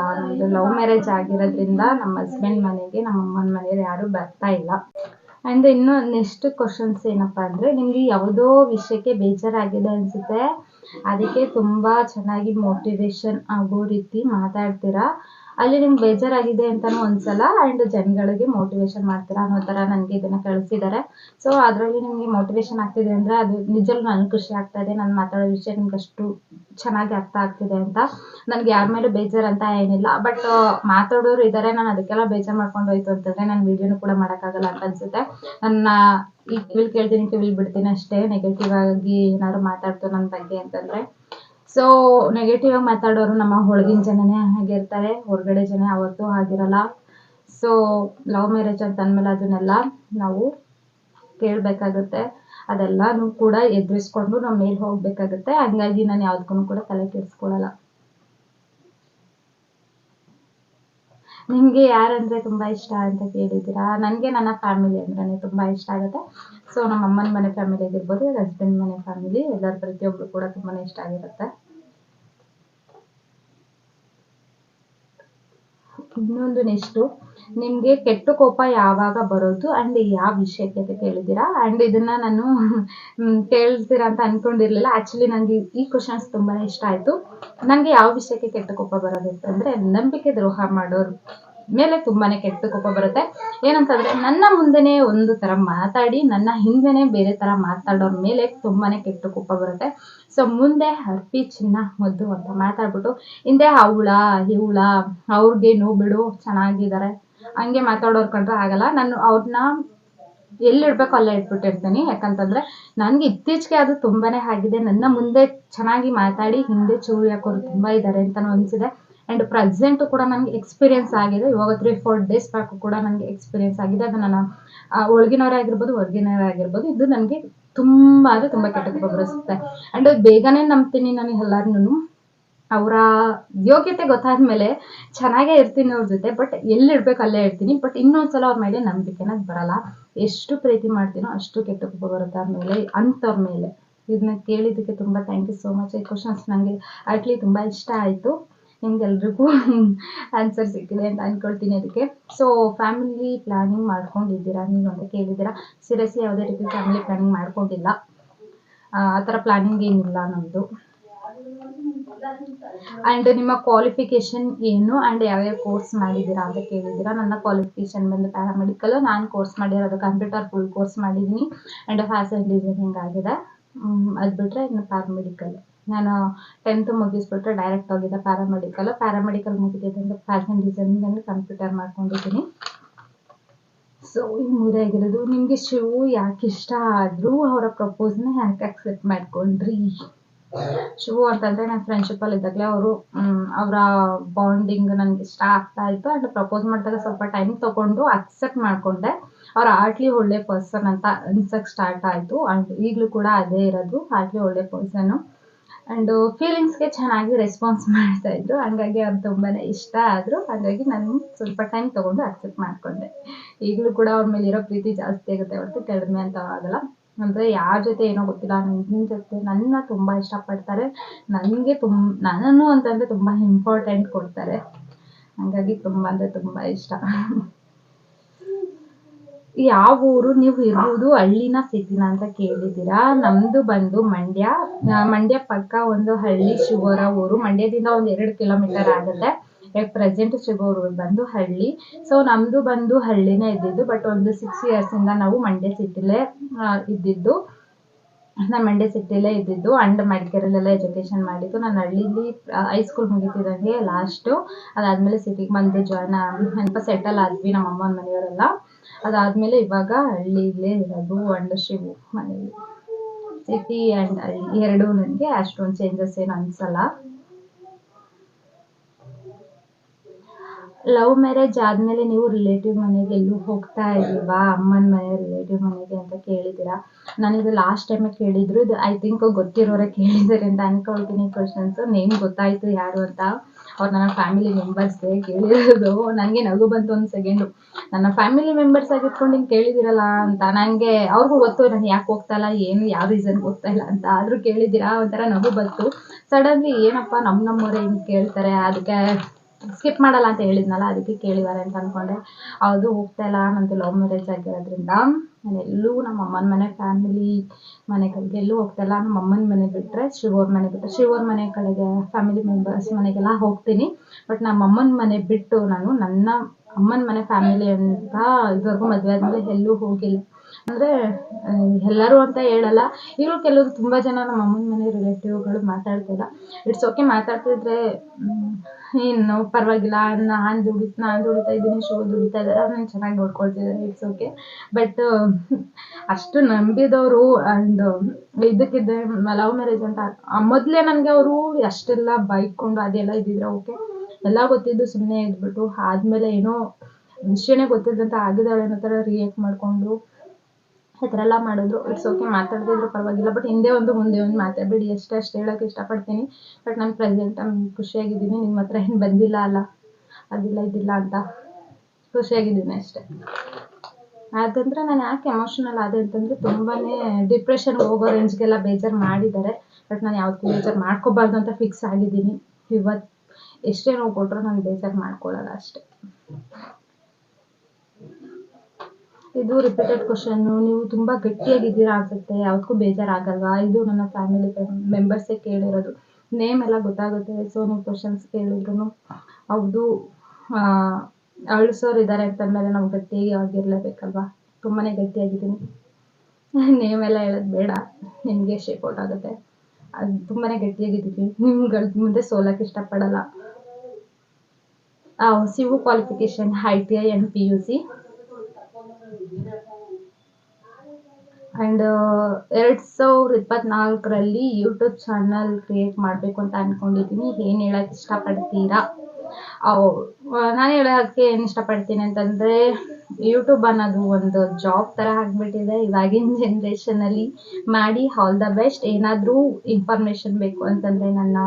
S1: ಲವ್ ಮ್ಯಾರೇಜ್ ಆಗಿರೋದ್ರಿಂದ ನಮ್ಮ ಹಸ್ಬೆಂಡ್ ಮನೆಗೆ ನಮ್ಮ ಅಮ್ಮನ ಮನೆಯವ್ರು ಯಾರು ಬರ್ತಾ ಇಲ್ಲ. ಅಂಡ್ ಇನ್ನು ನೆಕ್ಸ್ಟ್ ಕ್ವಶನ್ಸ್ ಏನಪ್ಪ ಅಂದ್ರೆ ನಿಮ್ಗೆ ಯಾವುದೋ ವಿಷಯಕ್ಕೆ ಬೇಜಾರಾಗಿದೆ ಅನ್ಸುತ್ತೆ, ಅದಕ್ಕೆ ತುಂಬಾ ಚೆನ್ನಾಗಿ ಮೋಟಿವೇಶನ್ ಆಗೋ ರೀತಿ ಮಾತಾಡ್ತೀರಾ? ಅಲ್ಲಿ ನಿಮ್ಗೆ ಬೇಜಾರಾಗಿದೆ ಅಂತಲೂ ಅನ್ಸಲ್ಲ ಆ್ಯಂಡ್ ಜನಗಳಿಗೆ ಮೋಟಿವೇಶನ್ ಮಾಡ್ತೀರಾ ಅನ್ನೋ ಥರ ನನಗೆ ಇದನ್ನ ಕಳಿಸಿದ್ದಾರೆ ಸೊ ಅದರಲ್ಲಿ ನಿಮಗೆ ಮೋಟಿವೇಶನ್ ಆಗ್ತಿದೆ ಅಂದರೆ ಅದು ನಿಜಲ್ಲೂ ನನಗೆ ಖುಷಿ ಆಗ್ತಾ ಇದೆ, ನಾನು ಮಾತಾಡೋ ವಿಷಯ ನಿಮ್ಗೆ ಅಷ್ಟು ಚೆನ್ನಾಗಿ ಅರ್ಥ ಆಗ್ತಿದೆ ಅಂತ. ನನಗೆ ಯಾರ ಮೇಲೂ ಬೇಜಾರು ಅಂತ ಏನಿಲ್ಲ ಬಟ್ ಮಾತಾಡೋರು ಇದ್ದಾರೆ ನಾನು ಅದಕ್ಕೆಲ್ಲ ಬೇಜಾರು ಮಾಡ್ಕೊಂಡು ಹೋಯ್ತು ಅಂತಂದರೆ ನಾನು ವೀಡಿಯೋನು ಕೂಡ ಮಾಡೋಕ್ಕಾಗಲ್ಲ ಅಂತ ಅನ್ಸುತ್ತೆ. ನನ್ನ ಈ ಕಿವಿಲ್ ಕೇಳ್ತೀನಿ ಕಿವಿಲ್ ಬಿಡ್ತೀನಿ ಅಷ್ಟೇ ನೆಗೆಟಿವ್ ಆಗಿ ಏನಾದ್ರು ಮಾತಾಡ್ತು ನನ್ನ ಬಗ್ಗೆ ಅಂತಂದರೆ. ಸೊ ನೆಗೆಟಿವ್ ಆಗಿ ಮಾತಾಡೋರು ನಮ್ಮ ಹೊಳಗಿನ ಜನನೇ ಆಗಿರ್ತಾರೆ ಹೊರಗಡೆ ಜನ ಯಾವತ್ತೂ ಆಗಿರಲ್ಲ ಸೊ ಲವ್ ಮ್ಯಾರೇಜ್ ಅಂತ ಅಂದಮೇಲೆ ಅದನ್ನೆಲ್ಲ ನಾವು ಕೇಳಬೇಕಾಗುತ್ತೆ. ಅದೆಲ್ಲನೂ ಕೂಡ ಎದುರಿಸ್ಕೊಂಡು ನಾವು ಮೇಲೆ ಹೋಗಬೇಕಾಗುತ್ತೆ. ಹಂಗಾಗಿ ನಾನು ಯಾವುದಕ್ಕೂ ಕೂಡ ತಲೆ ಕೆಡಿಸ್ಕೊಳ್ಳಲ್ಲ ನಿಮಗೆ ಯಾರಂದ್ರೆ ತುಂಬಾ ಇಷ್ಟ ಅಂತ ಕೇಳಿದ್ದೀರಾ? ನನಗೆ ನನ್ನ ಫ್ಯಾಮಿಲಿ ಅಂದ್ರೆ ತುಂಬಾ ಇಷ್ಟ ಆಗುತ್ತೆ. ಸೊ ನಮ್ಮ ಅಮ್ಮನ ಮನೆ ಫ್ಯಾಮಿಲಿ ಆಗಿರ್ಬೋದು ಹಸ್ಬೆಂಡ್ ಮನೆ ಫ್ಯಾಮಿಲಿ ಎಲ್ಲರ ಪ್ರತಿಯೊಬ್ರು ಕೂಡ ತುಂಬಾನೇ ಇಷ್ಟ ಆಗಿರುತ್ತೆ. ಇನ್ನೊಂದು ನೆಕ್ಸ್ಟು ನಿಮಗೆ ಕೆಟ್ಟ ಕೋಪ ಯಾವಾಗ ಬರೋದು ಅಂಡ್ ಯಾವ ವಿಷಯಕ್ಕೆ ಅಂತ ಆ್ಯಂಡ್ ಇದನ್ನು ನಾನು ಕೇಳ್ತೀರಾ ಅಂತ ಅನ್ಕೊಂಡಿರ್ಲಿಲ್ಲ. ಆ್ಯಕ್ಚುಲಿ ನನಗೆ ಈ ಕ್ವಶನ್ಸ್ ತುಂಬಾ ಇಷ್ಟ ಆಯ್ತು. ನನಗೆ ಯಾವ ವಿಷಯಕ್ಕೆ ಕೆಟ್ಟ ಕೋಪ ಬರೋದು ಅಂತಂದ್ರೆ ನಂಬಿಕೆ ದ್ರೋಹ ಮಾಡೋರು. ಮೇಲೆ ತುಂಬಾನೇ ಕೆಟ್ಟ ಕೋಪ ಬರುತ್ತೆ. ಏನಂತಂದ್ರೆ ನನ್ನ ಮುಂದೆನೇ ಒಂದು ಥರ ಮಾತಾಡಿ, ನನ್ನ ಹಿಂದೆನೇ ಬೇರೆ ಥರ ಮಾತಾಡೋರ ಮೇಲೆ ತುಂಬಾನೇ ಕೆಟ್ಟ ಕೋಪ ಬರುತ್ತೆ. ಸೊ ಮುಂದೆ ಹರ್ಪಿ, ಚಿನ್ನ, ಮುದ್ದು ಅಂತ ಮಾತಾಡ್ಬಿಟ್ಟು, ಹಿಂದೆ ಅವಳ ಇವಳ ಅವ್ರಿಗೇನು ಬಿಡು ಚೆನ್ನಾಗಿದ್ದಾರೆ ಹಂಗೆ ಮಾತಾಡೋರ್ ಕಂಡ್ರೆ ಆಗಲ್ಲ. ನಾನು ಅವ್ರನ್ನ ಎಲ್ಲಿಡ್ಬೇಕು ಅಲ್ಲೇ ಇಟ್ಬಿಟ್ಟಿರ್ತೀನಿ. ಯಾಕಂತಂದ್ರೆ ನನಗೆ ಇತ್ತೀಚೆಗೆ ಅದು ತುಂಬಾನೇ ಆಗಿದೆ. ನನ್ನ ಮುಂದೆ ಚೆನ್ನಾಗಿ ಮಾತಾಡಿ, ಹಿಂದೆ ಚೂರು ಹಾಕೋರು ತುಂಬಾ ಇದ್ದಾರೆ ಅಂತ ಅನಿಸಿದೆ. ಆ್ಯಂಡ್ ಪ್ರೆಸೆಂಟು ಕೂಡ ನನಗೆ ಎಕ್ಸ್ಪೀರಿಯನ್ಸ್ ಆಗಿದೆ. ಇವಾಗ ತ್ರೀ ಫೋರ್ ಡೇಸ್ ಬ್ಯಾಕು ಕೂಡ ನನಗೆ ಎಕ್ಸ್ಪೀರಿಯನ್ಸ್ ಆಗಿದೆ. ಅದು ನಾನು ಒಳಗಿನವರೇ ಆಗಿರ್ಬೋದು ಹೊರಗಿನವರೇ ಆಗಿರ್ಬೋದು ಇದು ನನಗೆ ತುಂಬ ಅಂದರೆ ತುಂಬ ಕೆಟ್ಟ ಬರಿಸುತ್ತೆ ಆ್ಯಂಡ್ ಬೇಗನೆ ನಂಬ್ತೀನಿ ನಾನು ಎಲ್ಲರನ್ನೂ. ಅವರ ಯೋಗ್ಯತೆ ಗೊತ್ತಾದ್ಮೇಲೆ ಚೆನ್ನಾಗೇ ಇರ್ತೀನಿ ಅವ್ರ ಜೊತೆ ಬಟ್ ಎಲ್ಲಿಡ್ಬೇಕು ಅಲ್ಲೇ ಇರ್ತೀನಿ. ಬಟ್ ಇನ್ನೊಂದ್ಸಲ ಅವ್ರ ಮೇಲೆ ನಂಬಿಕೆನ ಬರಲ್ಲ. ಎಷ್ಟು ಪ್ರೀತಿ ಮಾಡ್ತೀನೋ ಅಷ್ಟು ಕೆಟ್ಟ ಕೋಪ ಬರುತ್ತೆ ಅವ್ರ ಮೇಲೆ, ಅಂಥವ್ರ ಮೇಲೆ. ಇದನ್ನ ಕೇಳಿದ್ದಕ್ಕೆ ತುಂಬ ಥ್ಯಾಂಕ್ ಯು ಸೋ ಮಚ್ ಈ ಕ್ವಶನ್ಸ್ ನನಗೆ ಆ್ಯಕ್ಚುಲಿ ತುಂಬ ಇಷ್ಟ ಆಯಿತು. ನಿಮ್ಗೆಲ್ರಿಗೂ ಆನ್ಸರ್ ಸಿಕ್ಕಿದೆ ಅಂತ ಅಂದ್ಕೊಳ್ತೀನಿ ಅದಕ್ಕೆ. ಸೊ ಫ್ಯಾಮಿಲಿ ಪ್ಲ್ಯಾನಿಂಗ್ ಮಾಡ್ಕೊಂಡಿದ್ದೀರಾ? ನೀವು ಅಂತ ಕೇಳಿದ್ದೀರಾ? ಸೀರಿಯಸ್ಲಿ ಯಾವುದೇ ರೀತಿ ಫ್ಯಾಮಿಲಿ ಪ್ಲ್ಯಾನಿಂಗ್ ಮಾಡ್ಕೊಂಡಿಲ್ಲ. ಆ ಥರ ಪ್ಲ್ಯಾನಿಂಗ್ ಏನಿಲ್ಲ ನಮ್ಮದು ಆ್ಯಂಡ್ ನಿಮ್ಮ ಕ್ವಾಲಿಫಿಕೇಷನ್ ಏನು? ಆ್ಯಂಡ್ ಯಾವ್ಯಾವ ಕೋರ್ಸ್ ಮಾಡಿದ್ದೀರಾ ಅಂತ ಕೇಳಿದ್ದೀರಾ? ನನ್ನ ಕ್ವಾಲಿಫಿಕೇಶನ್ ಬಂದು ಪ್ಯಾರಾಮೆಡಿಕಲ್ ನಾನು ಕೋರ್ಸ್ ಮಾಡಿರೋದು ಕಂಪ್ಯೂಟರ್ ಫುಲ್ ಕೋರ್ಸ್ ಮಾಡಿದ್ದೀನಿ. ಆ್ಯಂಡ್ ಫ್ಯಾಷನ್ ಡಿಸೈನಿಂಗ್ ಆಗಿದೆ ಅದು ಬಿಟ್ಟರೆ ಇನ್ನು ಪ್ಯಾರಾಮೆಡಿಕಲ್ ನಾನು ಟೆಂತ್ ಮುಗಿಸ್ಬಿಟ್ರೆ ಡೈರೆಕ್ಟ್ ಹೋಗಿದ್ದೆ ಪ್ಯಾರಾಮೆಡಿಕಲ್ ಪ್ಯಾರಾಮೆಡಿಕಲ್ ಮುಗಿದಿದ್ದಂಗೆ ಫ್ಯಾಷನ್ ಡಿಸೈನಿಂಗ್ ಅಂದ್ರೆ ಕಂಪ್ಯೂಟರ್ ಮಾಡ್ಕೊಂಡಿದ್ದೀನಿ. ಸೊ ಈ ಮೂರೇ ಆಗಿರೋದು. ನಿಮಗೆ ಶಿವು ಯಾಕೆ ಇಷ್ಟ ಆದರೂ ಅವರ ಪ್ರಪೋಸ್ನ ಯಾಕೆ ಅಕ್ಸೆಪ್ಟ್ ಮಾಡ್ಕೊಂಡ್ರಿ? ಶಿವು ಅಂತಂದರೆ ನಾನು ಫ್ರೆಂಡ್ಶಿಪ್ಪಲ್ಲಿ ಇದ್ದಾಗಲೇ ಅವರು ಅವರ ಬಾಂಡಿಂಗ್ ನನಗೆ ಇಷ್ಟ ಆಗ್ತಾ ಇತ್ತು. ಆ್ಯಂಡ್ ಪ್ರಪೋಸ್ ಮಾಡಿದಾಗ ಸ್ವಲ್ಪ ಟೈಮ್ ತೊಗೊಂಡು ಅಕ್ಸೆಪ್ಟ್ ಮಾಡಿಕೊಂಡೆ. ಅವ್ರು ಆರ್ಟ್ಲಿ ಒಳ್ಳೆ ಪರ್ಸನ್ ಅಂತ ಅನ್ಸಕ್ಕೆ ಸ್ಟಾರ್ಟ್ ಆಯಿತು. ಆ್ಯಂಡ್ ಈಗಲೂ ಕೂಡ ಅದೇ ಇರೋದು. ಆರ್ಟ್ಲಿ ಒಳ್ಳೆ ಪರ್ಸನ್ನು ಆ್ಯಂಡ್ ಫೀಲಿಂಗ್ಸ್ಗೆ ಚೆನ್ನಾಗಿ ರೆಸ್ಪಾನ್ಸ್ ಮಾಡ್ತಾ ಇದ್ರು. ಹಂಗಾಗಿ ಅವ್ರು ತುಂಬಾ ಇಷ್ಟ ಆದರು. ಹಾಗಾಗಿ ನಾನು ಸ್ವಲ್ಪ ಟೈಮ್ ತೊಗೊಂಡು ಅಕ್ಸೆಪ್ಟ್ ಮಾಡಿಕೊಂಡೆ. ಈಗಲೂ ಕೂಡ ಅವ್ರ ಮೇಲೆ ಇರೋ ಪ್ರೀತಿ ಜಾಸ್ತಿ ಆಗುತ್ತೆ ಹೊರತು ಕಡಿಮೆ ಅಂತ ಆಗಲ್ಲ. ಅಂದರೆ ಯಾರ ಜೊತೆ ಏನೋ ಗೊತ್ತಿಲ್ಲ. ನನ್ನ ಜೊತೆ ನನ್ನ ತುಂಬ ಇಷ್ಟಪಡ್ತಾರೆ. ನನಗೆ ತುಂಬ ನನ್ನನ್ನು ಅಂತಂದರೆ ತುಂಬ ಇಂಪಾರ್ಟೆಂಟ್ ಕೊಡ್ತಾರೆ. ಹಾಗಾಗಿ ತುಂಬ ಅಂದರೆ ತುಂಬ ಇಷ್ಟ. ಯಾವ ಊರು ನೀವು ಇರುವುದು ಹಳ್ಳಿನ ಸಿಟಿನ ಅಂತ ಕೇಳಿದ್ದೀರಾ? ನಮ್ದು ಬಂದು ಮಂಡ್ಯ. ಮಂಡ್ಯ ಪಕ್ಕ ಒಂದು ಹಳ್ಳಿ ಶಿವರ ಊರು. ಮಂಡ್ಯದಿಂದ ಒಂದು ಎರಡು ಕಿಲೋಮೀಟರ್ ಆಗುತ್ತೆ. ಪ್ರೆಸೆಂಟ್ ಶಿವೂರು ಬಂದು ಹಳ್ಳಿ. ಸೊ ನಮ್ದು ಬಂದು ಹಳ್ಳಿನೇ ಇದ್ದಿದ್ದು ಬಟ್ ಒಂದು ಸಿಕ್ಸ್ ಇಂದ ನಾವು ಮಂಡ್ಯ ಸಿಟಿಲೇ ಇದ್ದಿದ್ದು. ನಾನು ಮಂಡ್ಯ ಸಿಟಿಲೇ ಇದ್ದಿದ್ದು. ಅಂಡ್ ಮಡಿಕೇರಲ್ಲೆಲ್ಲ ಎಜುಕೇಶನ್ ಮಾಡಿದ್ದು. ನಾನು ಹಳ್ಳಿಲಿ ಹೈಸ್ಕೂಲ್ ಮುಗಿತಿದ್ದಂಗೆ ಲಾಸ್ಟು ಅದಾದಮೇಲೆ ಸಿಟಿಗೆ ಬಂದು ಜಾಯ್ನ್ ಸ್ವಲ್ಪ ಸೆಟಲ್ ಆದ್ವಿ ನಮ್ಮ ಅಮ್ಮನ ಮನೆಯವರೆಲ್ಲ. ಅದಾದಮೇಲೆ ಇವಾಗ ಹಳ್ಳಿಲೇ ಇರೋದು ಶಿವು ಮನೇಲಿ ಸಿಟಿ ಅಂಡ್ ಹಳ್ಳಿ ಎರಡು ನನಗೆ ಅಷ್ಟೊಂದು ಚೇಂಜಸ್ ಏನು ಅನ್ಸಲ್ಲ. ಲವ್ ಮ್ಯಾರೇಜ್ ಆದ್ಮೇಲೆ ನೀವು ರಿಲೇಟಿವ್ ಮನೆಗೆ ಎಲ್ಲೂ ಹೋಗ್ತಾ ಇಲ್ವಾ? ಅಮ್ಮನ ಮನೆ ರಿಲೇಟಿವ್ ಮನೆಗೆ ಅಂತ ಕೇಳಿದ್ದೀರಾ? ನಾನಿದು ಲಾಸ್ಟ್ ಟೈಮೇ ಕೇಳಿದ್ರು, ಇದು ಐ ಥಿಂಕ್ ಗೊತ್ತಿರೋರೆ ಕೇಳಿದ್ದಾರೆ ಅಂತ ಅನ್ಕೊಳ್ತೀನಿ ಕ್ವಶನ್ಸು ನೇಮ್ ಗೊತ್ತಾಯ್ತು ಯಾರು ಅಂತ. ಅವ್ರು ನನ್ನ ಫ್ಯಾಮಿಲಿ ಮೆಂಬರ್ಸ್ಗೆ ಕೇಳಿರೋದು. ನನಗೆ ನಗು ಬಂತು ಒಂದು ಸೆಕೆಂಡು ನನ್ನ ಫ್ಯಾಮಿಲಿ ಮೆಂಬರ್ಸ್ ಆಗಿಟ್ಕೊಂಡು ಹಿಂಗೆ ಕೇಳಿದಿರಲ್ಲ ಅಂತ. ನನಗೆ ಅವ್ರಿಗೂ ಗೊತ್ತು, ನಾನು ಯಾಕೆ ಹೋಗ್ತಾ ಇಲ್ಲ, ಏನು, ಯಾವ ರೀಸನ್ ಹೋಗ್ತಾ ಇಲ್ಲ ಅಂತ. ಆದರೂ ಕೇಳಿದ್ದೀರಾ ಒಂಥರ ನಗು ಬಂತು. ಸಡನ್ಲಿ ಏನಪ್ಪ ನಮ್ಮ ನಮ್ಮವರೇ ಹಿಂಗೆ ಕೇಳ್ತಾರೆ, ಅದಕ್ಕೆ ಸ್ಕಿಪ್ ಮಾಡಲ್ಲ ಅಂತ ಹೇಳಿದ್ನಲ್ಲ, ಅದಕ್ಕೆ ಕೇಳಿದ್ದಾರೆ ಅಂತ ಅಂದ್ಕೊಂಡೆ ಹೌದು, ಹೋಗ್ತಾ ಇಲ್ಲ ಲವ್ ಮ್ಯಾರೇಜ್ ಆಗಿರೋದ್ರಿಂದ. ನಾನು ಎಲ್ಲೂ ನಮ್ಮ ಅಮ್ಮನ ಮನೆ ಫ್ಯಾಮಿಲಿ ಮನೆಗಳಿಗೆ ಎಲ್ಲೂ ಹೋಗ್ತಾ ಇಲ್ಲ ನಮ್ಮ ಅಮ್ಮನ ಮನೆ ಬಿಟ್ಟರೆ ಶಿವೋರ್ ಮನೆ ಬಿಟ್ಟರೆ ಶಿವೋರ್ ಮನೆ ಕಡೆಗೆ ಫ್ಯಾಮಿಲಿ ಮೆಂಬರ್ಸ್ ಮನೆಗೆಲ್ಲ ಹೋಗ್ತೀನಿ. ಬಟ್ ನಮ್ಮ ಅಮ್ಮನ ಮನೆ ಬಿಟ್ಟು ನಾನು ನನ್ನ ಅಮ್ಮನ ಮನೆ ಫ್ಯಾಮಿಲಿ ಅಂತ ಇದುವರೆಗೂ ಮದುವೆ ಆದಮೇಲೆ ಎಲ್ಲೂ ಹೋಗಿಲ್ಲ. ಅಂದರೆ ಎಲ್ಲರೂ ಅಂತ ಹೇಳಲ್ಲ. ಈಗಲೂ ಕೆಲವರು ತುಂಬಾ ಜನ ನಮ್ಮ ಅಮ್ಮನ ಮನೆ ರಿಲೇಟಿವ್ಗಳು ಮಾತಾಡ್ತಿಲ್ಲ ಇಟ್ಸ್ ಓಕೆ ಮಾತಾಡ್ತಿದ್ರೆ ಏನು ಪರವಾಗಿಲ್ಲ. ನಾನ್ ದುಡಿ ನಾನು ದುಡಿತಾ ಇದ್ದೀನಿ ಶೋ ದುಡಿತಾ ಇದ್ದಾರೆ. ಅವ್ರನ್ನ ಚೆನ್ನಾಗಿ ನೋಡ್ಕೊಳ್ತಿದ್ದಾರೆ. ಇಟ್ಸ್ ಓಕೆ ಬಟ್ ಅಷ್ಟು ನಂಬಿದವರು ಆ್ಯಂಡ್ ಇದಕ್ಕಿದ್ದೆ ಲವ್ ಮ್ಯಾರೇಜ್ ಅಂತ. ಮೊದಲೇ ನನಗೆ ಅವರು ಅಷ್ಟೆಲ್ಲ ಬೈಕೊಂಡು ಅದೆಲ್ಲ ಇದ್ದಿದ್ರೆ ಓಕೆ ಎಲ್ಲ ಗೊತ್ತಿದ್ದು ಸುಮ್ಮನೆ ಇದ್ಬಿಟ್ಟು ಆದ್ಮೇಲೆ ಏನೋ ವಿಷಯನೇ ಗೊತ್ತಿದ್ದಂತ ಆಗಿದ್ದಾಳೆ ಅನ್ನೋ ಥರ ರಿಯಾಕ್ಟ್ ಮಾಡಿಕೊಂಡು ಈ ಥರ ಎಲ್ಲ ಮಾಡಿದ್ರು ಇಟ್ಸ್ ಓಕೆ ಮಾತಾಡ್ತಿದ್ರು ಪರವಾಗಿಲ್ಲ. ಬಟ್ ಹಿಂದೆ ಒಂದು ಮುಂದೆ ಒಂದು ಮಾತಾಡಬೇಡಿ ಅಷ್ಟೇ, ಅಷ್ಟು ಹೇಳೋಕ್ಕೆ ಇಷ್ಟಪಡ್ತೀನಿ. ಬಟ್ ನಾನು ಪ್ರೆಸೆಂಟ್ ಖುಷಿಯಾಗಿದ್ದೀನಿ. ನಿಮ್ಮ ಹತ್ರ ಏನು ಬಂದಿಲ್ಲ ಅಲ್ಲ? ಅದಿಲ್ಲ, ಇದಿಲ್ಲ ಅಂತ. ಖುಷಿಯಾಗಿದ್ದೀನಿ ಅಷ್ಟೇ. ಅದಂದ್ರೆ ನಾನು ಯಾಕೆ ಎಮೋಷನಲ್ ಆದೆ ಅಂತಂದ್ರೆ ತುಂಬಾನೇ ಡಿಪ್ರೆಷನ್ಗೆ ಹೋಗೋ ರೇಂಜ್ಗೆಲ್ಲ ಬೇಜಾರು ಮಾಡಿದ್ದಾರೆ. ಬಟ್ ನಾನು ಯಾವತ್ತೂ ಬೇಜಾರು ಮಾಡ್ಕೋಬಾರ್ದು ಅಂತ ಫಿಕ್ಸ್ ಆಗಿದ್ದೀನಿ. ಇವತ್ತು ಎಷ್ಟೇ ನೋವು ಕೊಟ್ಟರು ನಾನು ಬೇಜಾರು ಮಾಡ್ಕೊಳ್ಳಲ್ಲ ಅಷ್ಟೇ. ಇದು ರಿಪೀಟೆಡ್ ಕ್ವಶನ್ ನೀವು ತುಂಬಾ ಗಟ್ಟಿಯಾಗಿದ್ದೀರಾ ಅನ್ಸುತ್ತೆ. ಯಾವ್ದಕ್ಕೂ ಬೇಜಾರಾಗಲ್ವಾ? ಇದು ನನ್ನ ಫ್ಯಾಮಿಲಿ ಮೆಂಬರ್ಸೇ ಕೇಳಿರೋದು. ನೇಮ್ ಎಲ್ಲ ಗೊತ್ತಾಗುತ್ತೆ. ಸೊ ನೀವು ಕ್ವಶನ್ಸ್ ಕೇಳಿದ್ರು ಹೌದು ಅಳಿಸೋರು ಇದ್ದಾರೆ ಅಂತಂದ್ಮೇಲೆ ನಾವು ಗಟ್ಟಿಯಾಗಿ ಆಗಿರ್ಲೇಬೇಕಲ್ವಾ ತುಂಬಾನೇ ಗಟ್ಟಿಯಾಗಿದ್ದೀನಿ. ನೇಮ್ ಎಲ್ಲ ಹೇಳೋದು ಬೇಡ. ನಿಮಗೆ ಶೇಪ್ ಔಟ್ ಆಗುತ್ತೆ? ಅದು ತುಂಬಾನೇ ಗಟ್ಟಿಯಾಗಿದ್ದೀನಿ. ನಿಮ್ಗಳ ಮುಂದೆ ಸೋಲಕ್ಕೆ ಇಷ್ಟಪಡಲ್ಲ. ಸಿವು qualification I T I and P U C and ಎರಡು ಸಾವಿರದ ಇಪ್ಪತ್ನಾಲ್ಕರಲ್ಲಿ ಯೂಟ್ಯೂಬ್ ಚಾನಲ್ ಕ್ರಿಯೇಟ್ ಮಾಡಬೇಕು ಅಂತ ಅಂದ್ಕೊಂಡಿದ್ದೀನಿ ಏನು ಹೇಳಕ್ಕೆ ಇಷ್ಟಪಡ್ತೀರಾ? ನಾನು ಹೇಳೋಕ್ಕೆ ಏನು ಇಷ್ಟಪಡ್ತೀನಿ ಅಂತಂದರೆ ಯೂಟ್ಯೂಬ್ ಅನ್ನೋದು ಒಂದು ಜಾಬ್ ಥರ ಆಗಿಬಿಟ್ಟಿದೆ. ಇವಾಗಿನ ಜನ್ರೇಷನಲ್ಲಿ ಮಾಡಿ ಆಲ್ ದ ಬೆಸ್ಟ್ ಏನಾದರೂ ಇನ್ಫಾರ್ಮೇಷನ್ ಬೇಕು ಅಂತಂದರೆ ನನ್ನ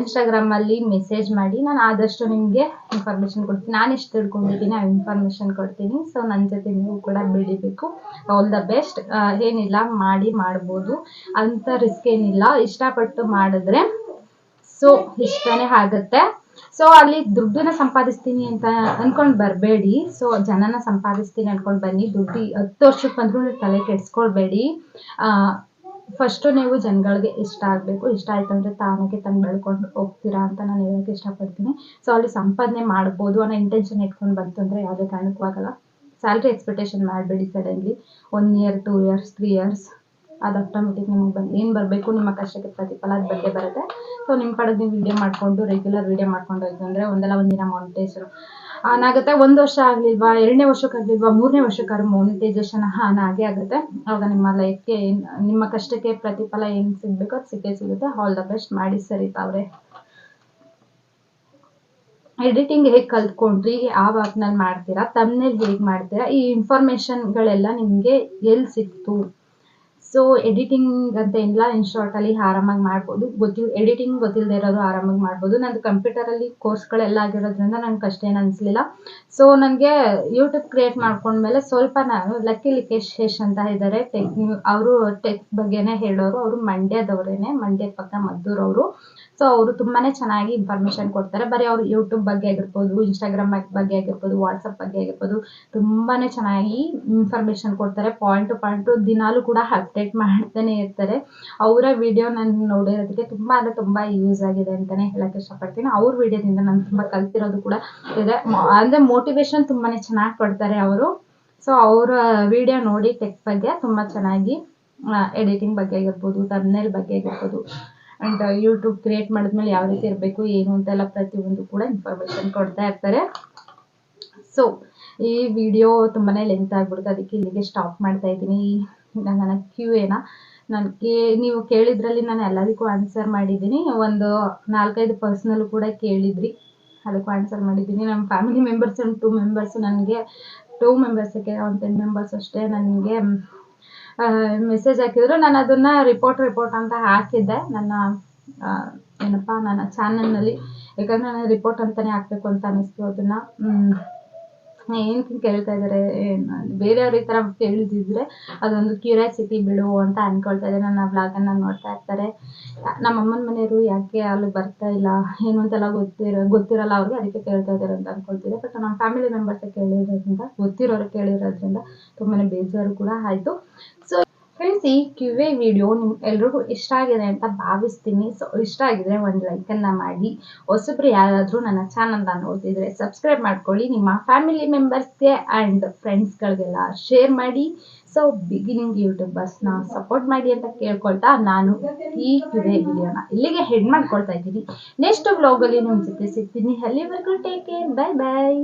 S1: ಇನ್ಸ್ಟಾಗ್ರಾಮಲ್ಲಿ ಮೆಸೇಜ್ ಮಾಡಿ ನಾನು ಆದಷ್ಟು ನಿಮಗೆ ಇನ್ಫಾರ್ಮೇಷನ್ ಕೊಡ್ತೀನಿ. ನಾನು ಎಷ್ಟು ತಿಳ್ಕೊಂಡಿದ್ದೀನಿ ಆ ಇನ್ಫಾರ್ಮೇಷನ್ ಕೊಡ್ತೀನಿ. ಸೊ ನನ್ನ ಜೊತೆ ನೀವು ಕೂಡ ಬೆಳಿಬೇಕು. ಆಲ್ ದ ಬೆಸ್ಟ್ ಏನಿಲ್ಲ, ಮಾಡಿ ಮಾಡ್ಬೋದು. ಅಂಥ ರಿಸ್ಕ್ ಏನಿಲ್ಲ. ಇಷ್ಟಪಟ್ಟು ಮಾಡಿದ್ರೆ ಸೊ ಇಷ್ಟನೇ ಆಗುತ್ತೆ. ಸೊ ಅಲ್ಲಿ ದುಡ್ಡನ್ನ ಸಂಪಾದಿಸ್ತೀನಿ ಅಂತ ಅನ್ಕೊಂಡು ಬರಬೇಡಿ. ಸೊ ಜನನ ಸಂಪಾದಿಸ್ತೀನಿ ಅನ್ಕೊಂಡು ಬನ್ನಿ. ದುಡ್ಡು ಹತ್ತು ವರ್ಷಕ್ಕೆ ಬಂದರೂ ತಲೆ ಕೆಡಿಸ್ಕೊಳ್ಬೇಡಿ. ಫಸ್ಟು ನೀವು ಜನಗಳಿಗೆ ಇಷ್ಟ ಆಗಬೇಕು, ಇಷ್ಟ ಆಯ್ತು ಅಂದರೆ ತಾನಾಗೆ ತಾನು ಬೆಳ್ಕೊಂಡು ಹೋಗ್ತೀರಾ ಅಂತ ನಾನು ಹೇಳೋಕೆ ಇಷ್ಟಪಡ್ತೀನಿ. ಸೊ ಅಲ್ಲಿ ಸಂಪಾದನೆ ಮಾಡ್ಬೋದು ಅನ್ನೋ ಇಂಟೆನ್ಷನ್ ಇಟ್ಕೊಂಡು ಬಂತು ಅಂದರೆ ಯಾವುದೇ ಕಾರಣಕ್ಕೂ ಆಗಲ್ಲ. ಸ್ಯಾಲ್ರಿ ಎಕ್ಸ್ಪೆಕ್ಟೇಷನ್ ಮಾಡಬೇಡಿ suddenly one year two years three years ಅದು ಆಟೋಮೆಟಿಕ್ ನಿಮಗೆ ಬಂದು, ಏನು ಬರಬೇಕು ನಿಮ್ಮ ಕಷ್ಟಕ್ಕೆ ಪ್ರತಿಫಲ ಅದು ಬಗ್ಗೆ ಬರುತ್ತೆ. ಸೊ ನಿಮ್ಮ ಕಡೆ ನೀವು ವಿಡಿಯೋ ಮಾಡಿಕೊಂಡು ರೆಗ್ಯುಲರ್ ವಿಡಿಯೋ ಮಾಡ್ಕೊಂಡು ಹೋಯ್ತು ಅಂದರೆ ಒಂದಲ್ಲ ಒಂದಿನ ಮಾನಿಟೈಸರು ಆನ್ ಆಗುತ್ತೆ. ಒಂದು ವರ್ಷ ಆಗಲಿಲ್ವಾ, ಎರಡನೇ ವರ್ಷಕ್ಕಾಗ್ಲಿಲ್ವಾ ಮೂರನೇ ವರ್ಷಕ್ಕಾದ್ರೂ ಮೋನಿಟೈಸೇಷನ್ ಆನ್ ಆಗೇ ಆಗುತ್ತೆ. ಅವಾಗ ನಿಮ್ಮ ಲೈಫ್ಗೆ ನಿಮ್ಮ ಕಷ್ಟಕ್ಕೆ ಪ್ರತಿಫಲ ಏನು ಸಿಗಬೇಕು ಅದು ಸಿಕ್ಕೇ ಸಿಗುತ್ತೆ. ಆಲ್ ದ ಬೆಸ್ಟ್ ಮಾಡಿ ಸರಿ ತಾವ್ರೆ. ಎಡಿಟಿಂಗ್ ಹೇಗೆ ಕಲ್ತ್ಕೊಂಡ್ರಿ? ಆ ಆ್ಯಪ್ನಲ್ಲಿ ಮಾಡ್ತೀರಾ? ತಮ್ಮನೇಲಿ ಹೇಗೆ ಮಾಡ್ತೀರಾ? ಈ ಇನ್ಫಾರ್ಮೇಷನ್ಗಳೆಲ್ಲ ನಿಮಗೆ ಎಲ್ಲಿ ಸಿಕ್ತು? ಸೊ ಎಡಿಟಿಂಗ್ ಅಂತ ಏನಿಲ್ಲ ಇನ್ ಶಾರ್ಟಲ್ಲಿ ಆರಾಮಾಗಿ ಮಾಡ್ಬೋದು. ಗೊತ್ತಿಲ್ಲ ಎಡಿಟಿಂಗ್ ಗೊತ್ತಿಲ್ಲದೆ ಇರೋರು ಆರಾಮಾಗಿ ಮಾಡ್ಬೋದು. ನಂದು ಕಂಪ್ಯೂಟರಲ್ಲಿ ಕೋರ್ಸ್ಗಳೆಲ್ಲ ಆಗಿರೋದ್ರಿಂದ ನಂಗೆ ಕಷ್ಟ ಏನು ಅನಿಸ್ಲಿಲ್ಲ. ಸೊ ನನಗೆ ಯೂಟ್ಯೂಬ್ ಕ್ರಿಯೇಟ್ ಮಾಡ್ಕೊಂಡ್ಮೇಲೆ ಸ್ವಲ್ಪ ನಾನು ಲಕ್ಕಿ ಲಿಕೇಶ್ ಶೇಷ್ ಅಂತ ಇದ್ದಾರೆ ಟೆಕ್ ಅವರು ಟೆಕ್ ಬಗ್ಗೆನೇ ಹೇಳೋರು. ಅವರು ಮಂಡ್ಯದವರೇನೆ ಮಂಡ್ಯದ ಪಕ್ಕ ಮದ್ದೂರವರು ಸೊ ಅವರು ತುಂಬಾನೇ ಚೆನ್ನಾಗಿ ಇನ್ಫಾರ್ಮೇಷನ್ ಕೊಡ್ತಾರೆ. ಬರೀ ಅವರು ಯೂಟ್ಯೂಬ್ ಬಗ್ಗೆ ಆಗಿರ್ಬೋದು ಇನ್ಸ್ಟಾಗ್ರಾಮ್ ಬಗ್ಗೆ ಆಗಿರ್ಬೋದು ವಾಟ್ಸಪ್ ಬಗ್ಗೆ ಆಗಿರ್ಬೋದು, ತುಂಬಾನೇ ಚೆನ್ನಾಗಿ ಇನ್ಫಾರ್ಮೇಷನ್ ಕೊಡ್ತಾರೆ. ಪಾಯಿಂಟ್ ಟು ಪಾಯಿಂಟು ದಿನಾಲೂ ಕೂಡ ಅಪ್ಡೇಟ್ ಮಾಡ್ತಾನೆ ಇರ್ತಾರೆ. ಅವರ ವಿಡಿಯೋ ನಾನು ನೋಡಿರೋದಕ್ಕೆ ತುಂಬಾ ಅಂದರೆ ತುಂಬಾ ಯೂಸ್ ಆಗಿದೆ ಅಂತಲೇ ಹೇಳೋಕ್ಕೆ ಇಷ್ಟಪಡ್ತೀನಿ. ಅವ್ರ ವಿಡಿಯೋದಿಂದ ನಾನು ತುಂಬಾ ಕಲ್ತಿರೋದು ಕೂಡ ಇದೆ. ಅಂದ್ರೆ ಮೋಟಿವೇಶನ್ ತುಂಬಾನೇ ಚೆನ್ನಾಗಿ ಕೊಡ್ತಾರೆ ಅವರು. ಸೊ ಅವರ ವಿಡಿಯೋ ನೋಡಿ ಟೆಕ್ ಬಗ್ಗೆ ತುಂಬಾ ಚೆನ್ನಾಗಿ ಎಡಿಟಿಂಗ್ ಬಗ್ಗೆ ಆಗಿರ್ಬೋದು ತಮ್ನೇಲ್ ಬಗ್ಗೆ ಆಗಿರ್ಬೋದು ಆ್ಯಂಡ್ ಯೂಟ್ಯೂಬ್ ಕ್ರಿಯೇಟ್ ಮಾಡಿದ್ಮೇಲೆ ಯಾವ ರೀತಿ ಇರಬೇಕು, ಏನು ಅಂತೆಲ್ಲ ಪ್ರತಿಯೊಂದು ಕೂಡ ಇನ್ಫಾರ್ಮೇಷನ್ ಕೊಡ್ತಾ ಇರ್ತಾರೆ. ಸೊ ಈ ವಿಡಿಯೋ ತುಂಬಾ ಲೆಂತ್ ಆಗ್ಬಿಡುತ್ತೆ. ಅದಕ್ಕೆ ಇಲ್ಲಿಗೆ ಸ್ಟಾಪ್ ಮಾಡ್ತಾ ಇದ್ದೀನಿ. ನನ್ನ ಕ್ಯೂ ಏನ ನನಗೆ ನೀವು ಕೇಳಿದ್ರಲ್ಲಿ ನಾನು ಎಲ್ಲದಕ್ಕೂ ಆನ್ಸರ್ ಮಾಡಿದ್ದೀನಿ. ಒಂದು ನಾಲ್ಕೈದು ಪರ್ಸ್ನಲ್ಲು ಕೂಡ ಕೇಳಿದ್ರಿ. ಅದಕ್ಕೂ ಆನ್ಸರ್ ಮಾಡಿದ್ದೀನಿ. ನಮ್ಮ ಫ್ಯಾಮಿಲಿ ಮೆಂಬರ್ಸ್ ಒಂದು ಟೂ ಮೆಂಬರ್ಸ್ ನನಗೆ ಟೂ ಮೆಂಬರ್ಸಕ್ಕೆ ಒಂದು ಟೆನ್ ಮೆಂಬರ್ಸ್ ಅಷ್ಟೇ ನನಗೆ ಮೆಸೇಜ್ ಹಾಕಿದ್ರು. ನಾನು ಅದನ್ನ ರಿಪೋರ್ಟ್ ರಿಪೋರ್ಟ್ ಅಂತ ಹಾಕಿದ್ದೆ. ನನ್ನ ಏನಪ್ಪ, ನನ್ನ ಚಾನಲ್ನಲ್ಲಿ ಯಾಕಂದ್ರೆ ನಾನು ರಿಪೋರ್ಟ್ ಅಂತಲೇ ಹಾಕ್ಬೇಕು ಅಂತ ಅನ್ನಿಸ್ತು ಅದನ್ನು. ಏನಕ್ಕೆ ಕೇಳ್ತಾ ಇದ್ದಾರೆ ಬೇರೆಯವ್ರ ಈ ಥರ ಕೇಳಿದಿದ್ರೆ ಅದೊಂದು ಕ್ಯೂರಿಯಾಸಿಟಿ ಬಿಡು ಅಂತ ಅಂದ್ಕೊಳ್ತಾ ಇದ್ದಾರೆ ನನ್ನ ವ್ಲಾಗನ್ನು ನೋಡ್ತಾ ಇರ್ತಾರೆ. ನಮ್ಮ ಅಮ್ಮನ ಮನೆಯವರು ಯಾಕೆ ಅಲ್ಲಿ ಬರ್ತಾ ಇಲ್ಲ, ಏನು ಅಂತೆಲ್ಲ ಗೊತ್ತಿರೋ, ಗೊತ್ತಿರಲ್ಲ ಅವ್ರಿಗೆ ಅದಕ್ಕೆ ಕೇಳ್ತಾ ಇದ್ದಾರೆ ಅಂತ ಅಂದ್ಕೊಳ್ತಿದ್ದೆ ಬಟ್ ನಮ್ಮ ಫ್ಯಾಮಿಲಿ ಮೆಂಬರ್ಸೇ ಕೇಳಿರೋದ್ರಿಂದ ಗೊತ್ತಿರೋರು ಕೇಳಿರೋದ್ರಿಂದ ತುಂಬಾ ಬೇಜಾರು ಕೂಡ ಆಯಿತು. ಸೊ ಫ್ರೆಂಡ್ಸ್ ಈ ಕ್ಯೂ ವಿಡಿಯೋ ನಿಮ್ ಎಲ್ರಿಗೂ ಇಷ್ಟ ಆಗಿದೆ ಅಂತ ಭಾವಿಸ್ತೀನಿ. ಸೊ ಇಷ್ಟ ಆಗಿದ್ರೆ ಒಂದು ಲೈಕನ್ನ ಮಾಡಿ. ಹೊಸಬ್ರು ಯಾರಾದರೂ ನನ್ನ ಚಾನಲ್ನ ನೋಡ್ತಿದ್ರೆ ಸಬ್ಸ್ಕ್ರೈಬ್ ಮಾಡ್ಕೊಳ್ಳಿ. ನಿಮ್ಮ ಫ್ಯಾಮಿಲಿ ಮೆಂಬರ್ಸ್ಗೆ ಆ್ಯಂಡ್ ಫ್ರೆಂಡ್ಸ್ಗಳಿಗೆಲ್ಲ ಶೇರ್ ಮಾಡಿ. ಸೊ ಬಿಗಿನಿಂಗ್ ಯೂಟ್ಯೂಬರ್ಸ್ನ ಸಪೋರ್ಟ್ ಮಾಡಿ ಅಂತ ಕೇಳ್ಕೊಳ್ತಾ ನಾನು ಈ ಕ್ಯೂ ವಿಡಿಯೋನ ಇಲ್ಲಿಗೆ ಹೆಡ್ ಮಾಡ್ಕೊಳ್ತಾ ಇದ್ದೀನಿ. ನೆಕ್ಸ್ಟ್ ವ್ಲಾಗಲ್ಲಿ ನಿಮ್ಮ ಜೊತೆ ಸಿಗ್ತೀನಿ. ಅಲ್ಲಿವರೆಗೂ ಟೇಕ್ ಕೇರ್ ಬೈ ಬಾಯ್